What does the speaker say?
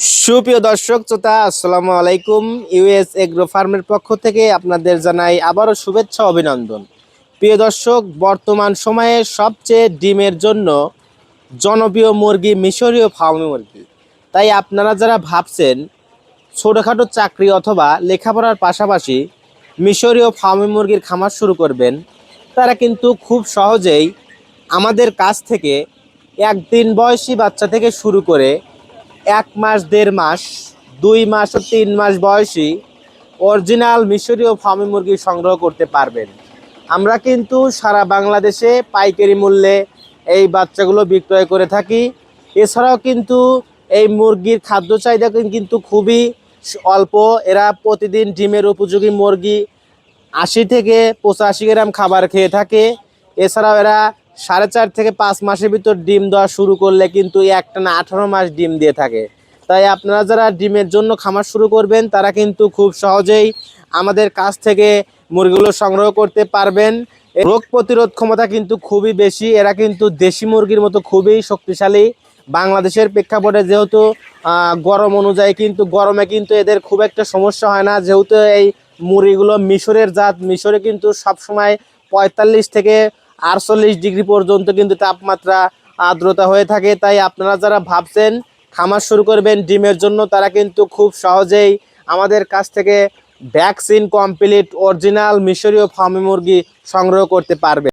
সুপ্রিয় দর্শক শ্রোতা, আসসালামু আলাইকুম। ইউএস এগ্রো ফার্মের পক্ষ থেকে আপনাদের জানাই আবারও শুভেচ্ছা, অভিনন্দন। প্রিয় দর্শক, বর্তমান সময়ে সবচেয়ে ডিমের জন্য জনপ্রিয় মুরগি মিশরীয় ফার্মি মুরগি। তাই আপনারা যারা ভাবছেন ছোটোখাটো চাকরি অথবা লেখাপড়ার পাশাপাশি মিশরীয় ফার্মি মুরগির খামার শুরু করবেন, তারা কিন্তু খুব সহজেই আমাদের কাছ থেকে একদিন বয়সী বাচ্চা থেকে শুরু করে এক মাস, দেড় মাস, দুই মাস ও তিন মাস বয়সী অরিজিনাল মিশরীয় ফার্মি মুরগি সংগ্রহ করতে পারবেন। আমরা কিন্তু সারা বাংলাদেশে পাইকারি মূল্যে এই বাচ্চাগুলো বিক্রয় করে থাকি। এছাড়াও কিন্তু এই মুরগির খাদ্য চাহিদা কিন্তু খুবই অল্প। এরা প্রতিদিন ডিমের উপযোগী মুরগি আশি থেকে পঁচাশি গ্রাম খাবার খেয়ে থাকে। এছাড়াও এরা সাড়ে চার থেকে পাঁচ মাসের ভিতর ডিম দেওয়া শুরু করলে কিন্তু একটা না আঠারো মাস ডিম দিয়ে থাকে। তাই আপনারা যারা ডিমের জন্য খামার শুরু করবেন, তারা কিন্তু খুব সহজেই আমাদের কাছ থেকে মুরগিগুলো সংগ্রহ করতে পারবেন। রোগ প্রতিরোধ ক্ষমতা কিন্তু খুবই বেশি। এরা কিন্তু দেশি মুরগির মতো খুবই শক্তিশালী। বাংলাদেশের প্রেক্ষাপটে যেহেতু গরম অনুযায়ী কিন্তু, গরমে কিন্তু এদের খুব একটা সমস্যা হয় না। যেহেতু এই মুরগিগুলো মিশরের জাত, মিশরে কিন্তু সবসময় পঁয়তাল্লিশ থেকে আটচল্লিশ ডিগ্রি পর্যন্ত কিন্তু তাপমাত্রা আর্দ্রতা হয়ে থাকে। তাই আপনারা যারা ভাবছেন খামার শুরু করবেন ডিমের জন্য, তারা কিন্তু খুব সহজেই আমাদের কাছ থেকে ভ্যাকসিন কমপ্লিট অরিজিনাল মিশরীয় ফার্মি মুরগি সংগ্রহ করতে পারবে।